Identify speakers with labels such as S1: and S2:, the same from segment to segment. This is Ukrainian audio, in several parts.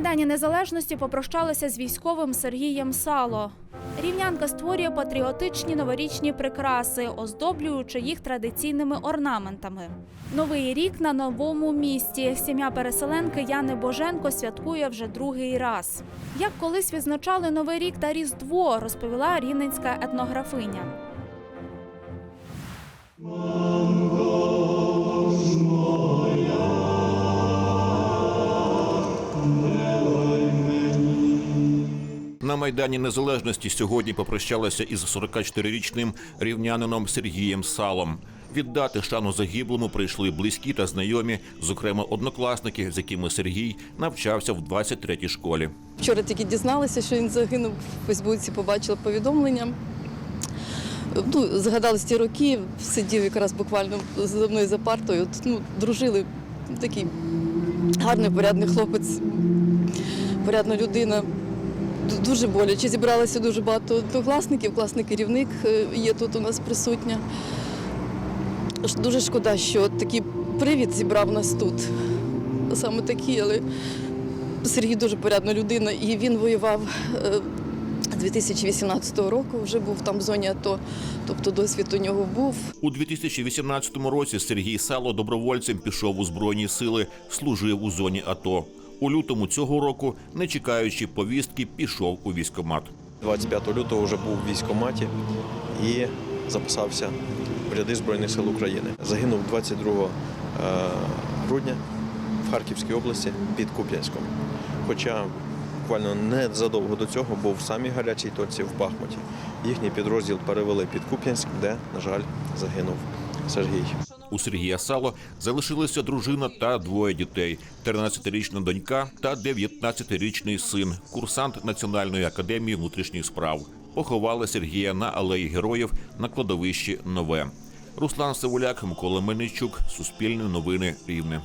S1: Майдані Незалежності попрощалися з військовим Сергієм Сало. Рівнянка створює патріотичні новорічні прикраси, оздоблюючи їх традиційними орнаментами. Новий рік на новому місці. Сім'я переселенки Яни Боженко святкує вже другий раз. Як колись відзначали Новий рік та Різдво, розповіла рівненська етнографиня.
S2: Майдані Незалежності сьогодні попрощалися із 44-річним рівнянином Сергієм Салом. Віддати шану загиблому прийшли близькі та знайомі, зокрема однокласники, з якими Сергій навчався в 23-й школі.
S3: Вчора тільки дізналася, що він загинув в Фейсбуці, побачила повідомлення. Ну, згадались ті роки, сидів якраз буквально за мною за партою. От, ну, дружили. Такий гарний, порядний хлопець, порядна людина. Ду- Дуже боляче. Зібралося дуже багато однокласників, класний керівник е, є тут у нас присутня. Дуже шкода, що такий привід зібрав нас тут. Саме такий, але Сергій дуже порядна людина, і він воював е, 2018 року, вже був там в зоні АТО, тобто досвід у нього був.
S2: У 2018 році Сергій Сало добровольцем пішов у збройні сили, служив у зоні АТО. У лютому цього року, не чекаючи повістки, пішов у військкомат.
S4: 25 лютого вже був в військкоматі і записався в ряди Збройних сил України. Загинув 22 е, грудня в Харківській області під Куп'янськом. Хоча буквально незадовго до цього був в самій гарячій точці в Бахмуті. Їхній підрозділ перевели під Куп'янськ, де, на жаль, загинув Сергій.
S2: У Сергія Сало залишилися дружина та двоє дітей: 13-річна донька та 19-річний син, курсант Національної академії внутрішніх справ. Поховали Сергія на алеї героїв на кладовищі Нове. Руслан Савуляк, Микола Мельничук, Суспільне новини Рівне.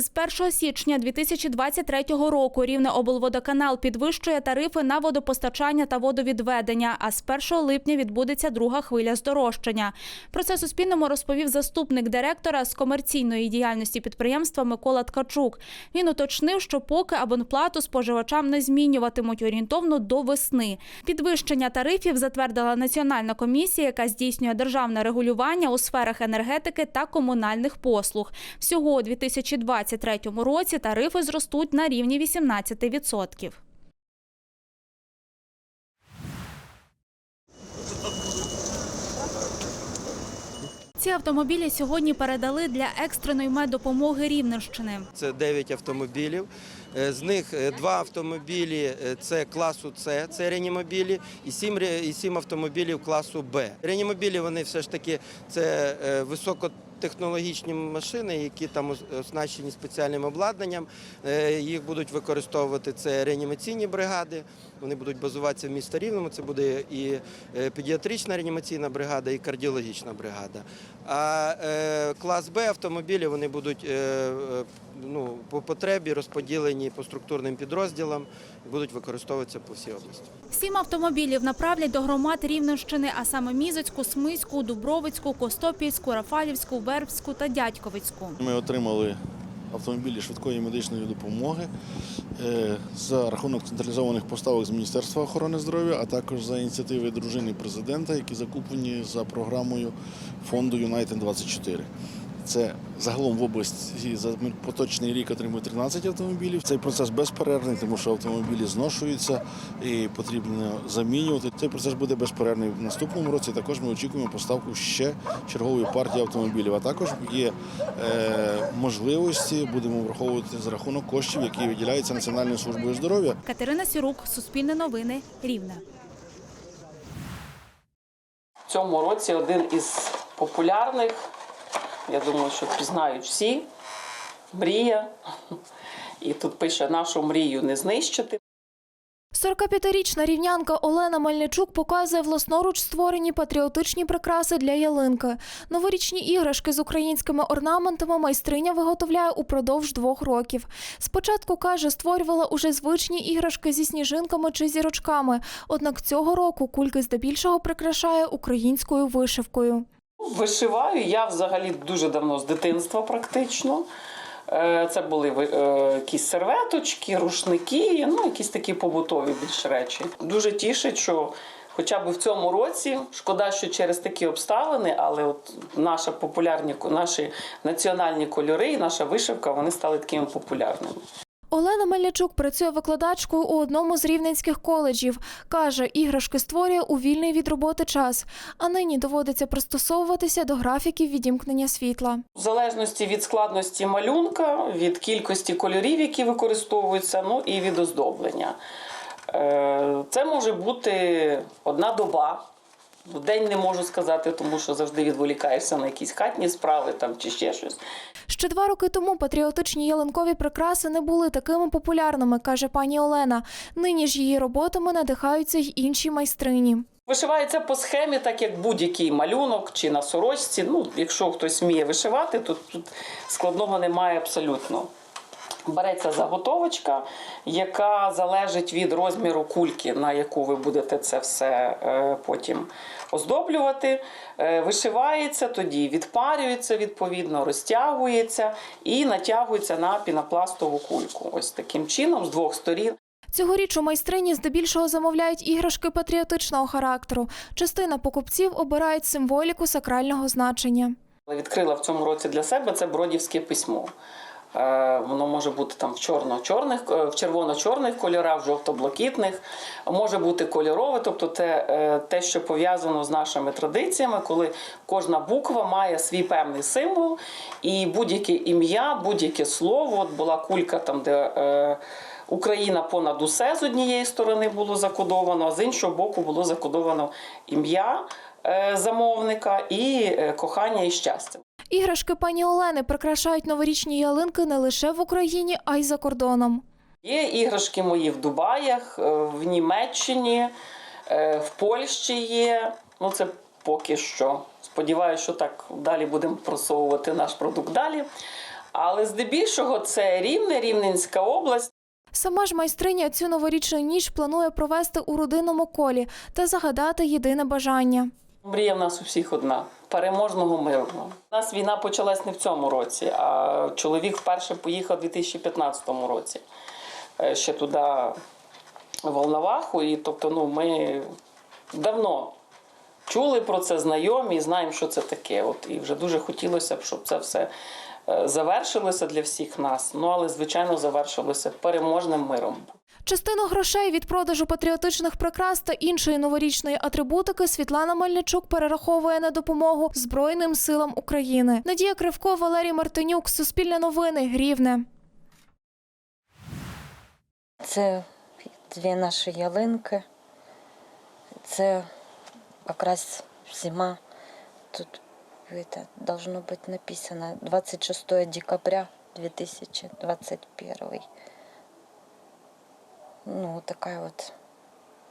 S1: З 1 січня 2023 року Рівне облводоканал підвищує тарифи на водопостачання та водовідведення. А з 1 липня відбудеться друга хвиля здорожчання. Про це Суспільному розповів заступник директора з комерційної діяльності підприємства Микола Ткачук. Він уточнив, що поки абонплату споживачам не змінюватимуть орієнтовно до весни. Підвищення тарифів затвердила Національна комісія, яка здійснює державне регулювання у сферах енергетики та комунальних послуг. Всього у 2023 році тарифи зростуть на рівні 18%. Ці автомобілі сьогодні передали для екстреної меддопомоги Рівненщини.
S5: Це 9 автомобілів. Е, З них е, два автомобілі е, це класу С, це реанімобілі, і 7, і 7 автомобілів класу Б. Реанімобілі вони все ж таки це е, високотехнологічні машини, які там оснащені спеціальним обладнанням. Е, Їх будуть використовувати це реанімаційні бригади. Вони будуть базуватися в місті Рівному. Це буде і е, педіатрична реанімаційна бригада, і кардіологічна бригада. А е, клас Б автомобілі вони будуть ну, по потребі розподілені по структурним підрозділам будуть використовуватися по всій області.
S1: Сім автомобілів направлять до громад Рівненщини, а саме Мізоцьку, Смиську, Дубровицьку, Костопільську, Рафалівську, Вербську та Дядьковицьку.
S6: Ми отримали автомобілі швидкої медичної допомоги е, за рахунок централізованих поставок з Міністерства охорони здоров'я, а також за ініціативи дружини президента, які закуплені за програмою фонду Юнайтед 24 Це загалом в області за поточний рік отримує 13 автомобілів. Цей процес безперервний, тому що автомобілі зношуються і потрібно замінювати. Цей процес буде безперервний в наступному році. Також ми очікуємо поставку ще чергової партії автомобілів. А також є е, можливості, будемо враховувати за рахунок коштів, які виділяються Національною службою здоров'я.
S1: Катерина Сірук, Суспільне новини, Рівне.
S7: В цьому році один із популярних, я думаю, що пізнають всі. Мрія. І тут пише нашу мрію не знищити.
S8: 45-річна рівнянка Олена Мельничук показує власноруч створені патріотичні прикраси для ялинки. Новорічні іграшки з українськими орнаментами майстриня виготовляє упродовж двох років. Спочатку каже, створювала уже звичні іграшки зі сніжинками чи зірочками. Однак цього року кульки здебільшого прикрашає українською вишивкою.
S7: Вишиваю я взагалі дуже давно з дитинства, практично. Е, Це були е, якісь серветочки, рушники, ну якісь такі побутові більш речі. Дуже тішить, що хоча б в цьому році, шкода, що через такі обставини, але от наша популярні наші національні кольори і наша вишивка вони стали такими популярними.
S8: Олена Мельничук працює викладачкою у одному з рівненських коледжів. Каже, іграшки створює у вільний від роботи час, а нині доводиться пристосовуватися до графіків відімкнення світла.
S7: В залежності від складності малюнка, від кількості кольорів, які використовуються, ну і від оздоблення. Е, Це може бути одна доба. В день не можу сказати, тому що завжди відволікаєшся на якісь хатні справи там, чи ще щось.
S8: Ще два роки тому патріотичні ялинкові прикраси не були такими популярними, каже пані Олена. Нині ж її роботами надихаються й інші майстрині.
S7: Вишивається по схемі, так як будь-який малюнок чи на сорочці. Ну, якщо хтось вміє вишивати, то тут складного немає абсолютно. Береться заготовочка, яка залежить від розміру кульки, на яку ви будете це все е, потім оздоблювати. Е, Вишивається, тоді відпарюється відповідно, розтягується і натягується на пінопластову кульку. Ось таким чином, з двох сторін.
S8: Цьогоріч у майстрині здебільшого замовляють іграшки патріотичного характеру. Частина покупців обирають символіку сакрального значення.
S7: Відкрила в цьому році для себе це бродівське письмо. Е, Воно може бути там в чорно-чорних, е, в червоно-чорних кольорах, в жовто-блакитних, може бути кольорове, тобто те, е, те, що пов'язано з нашими традиціями, коли кожна буква має свій певний символ, і будь-яке ім'я, будь-яке слово. От була кулька там, де Україна понад усе з однієї сторони було закодовано, а з іншого боку було закодовано ім'я замовника і кохання і щастя.
S8: Іграшки пані Олени прикрашають новорічні ялинки не лише в Україні, а й за кордоном.
S7: Є іграшки мої в Дубаях, е, в Німеччині, е, в Польщі є. Ну, це поки що. Сподіваюся, що так далі будемо просовувати наш продукт далі. Але здебільшого це Рівне, Рівненська область.
S8: Сама ж майстриня цю новорічну ніч планує провести у родинному колі та загадати єдине бажання.
S7: Мрія в нас у всіх одна переможного мирного. У нас війна почалась не в цьому році, а чоловік вперше поїхав у 2015 році. Е, Ще туди Волноваху. І тобто, ну, ми давно чули про це, знайомі, і знаємо, що це таке. От, і вже дуже хотілося б, щоб це все е, завершилося для всіх нас. Ну, але, звичайно, завершилося переможним миром.
S8: Частину грошей від продажу патріотичних прикрас та іншої новорічної атрибутики Світлана Мельничук перераховує на допомогу Збройним силам України. Надія Кривко, Валерій Мартинюк, Суспільне новини, Рівне.
S9: Це дві наші ялинки. Це якраз зима. Тут это, должно быть написано 26 декабря 2021. Ну, такая вот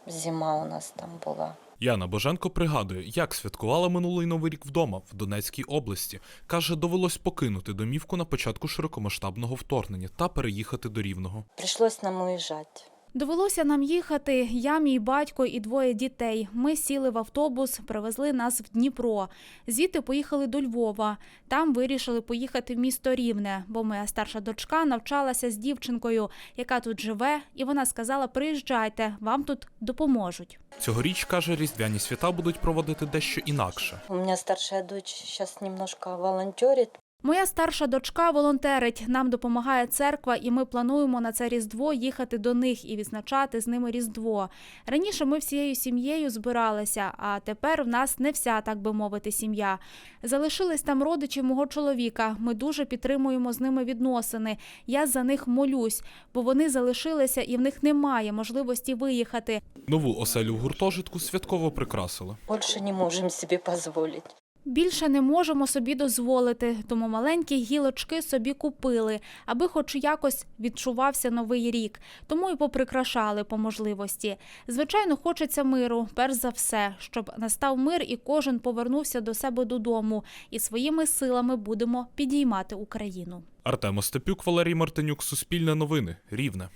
S9: зима у нас там була.
S10: Яна Боженко пригадує, як святкувала минулий новий рік вдома в Донецькій області. Каже, довелось покинути домівку на початку широкомасштабного вторгнення та переїхати до Рівного.
S9: Прийшлось нам уїжджати.
S1: Довелося нам їхати. Я, мій батько і двоє дітей. Ми сіли в автобус, привезли нас в Дніпро. Звідти поїхали до Львова. Там вирішили поїхати в місто Рівне, бо моя старша дочка навчалася з дівчинкою, яка тут живе, і вона сказала: приїжджайте, вам тут допоможуть.
S10: Цьогоріч каже, різдвяні свята будуть проводити дещо інакше.
S9: У меня старшая дочь сейчас немножко волонтерит.
S1: Моя старша дочка волонтерить. Нам допомагає церква, і ми плануємо на це різдво їхати до них і відзначати з ними різдво. Раніше ми всією сім'єю збиралися, а тепер в нас не вся, так би мовити, сім'я. Залишились там родичі мого чоловіка. Ми дуже підтримуємо з ними відносини. Я за них молюсь, бо вони залишилися і в них немає можливості виїхати.
S10: Нову оселю в гуртожитку святково прикрасили.
S9: Больше не можем себе позволить.
S1: Більше не можемо собі дозволити, тому маленькі гілочки собі купили, аби хоч якось відчувався новий рік. Тому і поприкрашали по можливості. Звичайно, хочеться миру, перш за все, щоб настав мир і кожен повернувся до себе додому. І своїми силами будемо підіймати Україну.
S10: Артем Остапюк, Валерій Мартинюк, Суспільне новини, Рівне.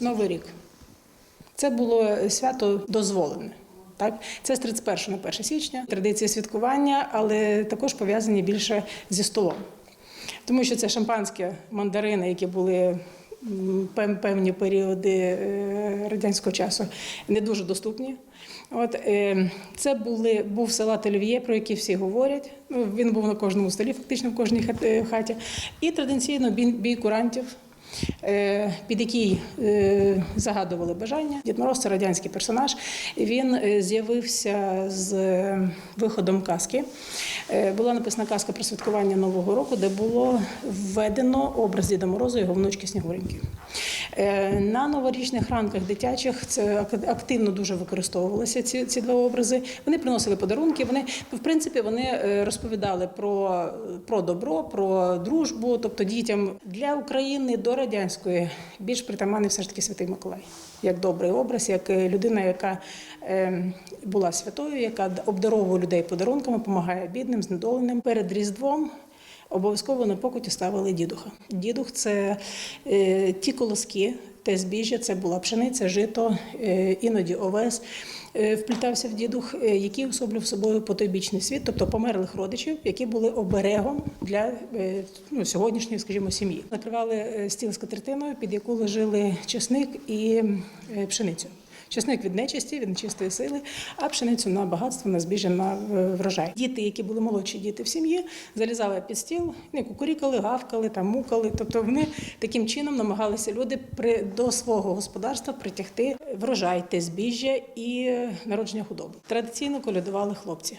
S11: Новий рік. Це було свято дозволене. Так? Це з 31 на 1 січня. Традиції святкування, але також пов'язані більше зі столом. тому що це шампанське, мандарини, які були певні періоди е, радянського часу, не дуже доступні. От, е, це були, був салат олів'є, про який всі говорять. Ну, він був на кожному столі, фактично в кожній е, хаті. І традиційно бій курантів. Е, Під який е, загадували бажання. Дід Мороз це радянський персонаж. Він е, з'явився з виходом казки. Була написана казка про святкування Нового року, де було введено образ Діда Мороза і його внучки Снігуреньки. На новорічних ранках дитячих це активно дуже використовувалися ці, ці два образи. Вони приносили подарунки. Вони в принципі вони розповідали про, про добро, про дружбу. Тобто дітям для України до радянської більш притаманний все ж таки Святий Миколай, як добрий образ, як е, людина, яка е, була святою, яка обдаровує людей подарунками, допомагає бідним, знедоленим перед Різдвом. Обов'язково на покуті ставили дідуха. Дідух це е, ті колоски, те збіжжя, це була пшениця, жито, е, іноді овес. е, Вплітався в дідух, е, який особлював собою потойбічний світ, тобто померлих родичів, які були оберегом для ну, сьогоднішньої, скажімо, сім'ї. Накривали стіл з катертиною, під яку лежили чесник і пшеницю. Чесник від нечисті, від нечистої сили, а пшеницю на багатство, на збіжжя, на е, врожай. Діти, які були молодші діти в сім'ї, залізали під стіл, вони кукурікали, гавкали, там мукали. Тобто вони таким чином намагалися люди при до свого господарства притягти врожай, те збіжжя і е, народження худоби. Традиційно колядували хлопці.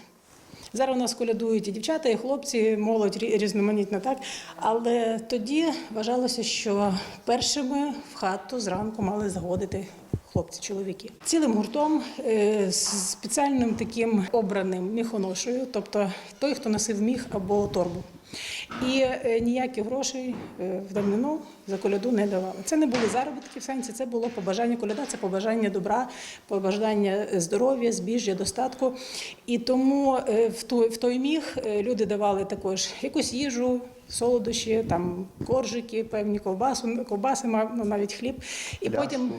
S11: Зараз у нас колядують і дівчата, і хлопці, молодь рі- різноманітна, так. Але тоді вважалося, що першими в хату зранку мали заходити хлопці, чоловіки. Цілим гуртом е, з спеціальним таким обраним міхоношею, тобто той, хто носив міх або торбу. І е, ніяких грошей е, в давнину за коляду не давали. Це не були заробітки в сенсі, це було побажання коляда, це побажання добра, побажання здоров'я, збіжжя, достатку. І тому в той, в той міг люди давали також якусь їжу, солодощі, там коржики, певні ковбасу, ковбаси, мав- ну, навіть хліб. І потім.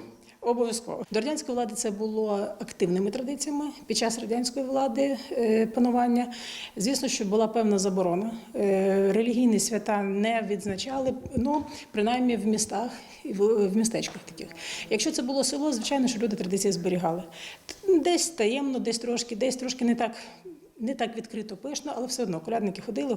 S11: Обов'язково до радянської влади це було активними традиціями. Під час радянської влади е, панування, звісно, що була певна заборона. Е, Релігійні свята не відзначали, ну принаймні в містах в містечках таких. Якщо це було село, звичайно, що люди традиції зберігали. Десь таємно, десь трошки, десь трошки не так, не так відкрито пишно, але все одно колядники ходили.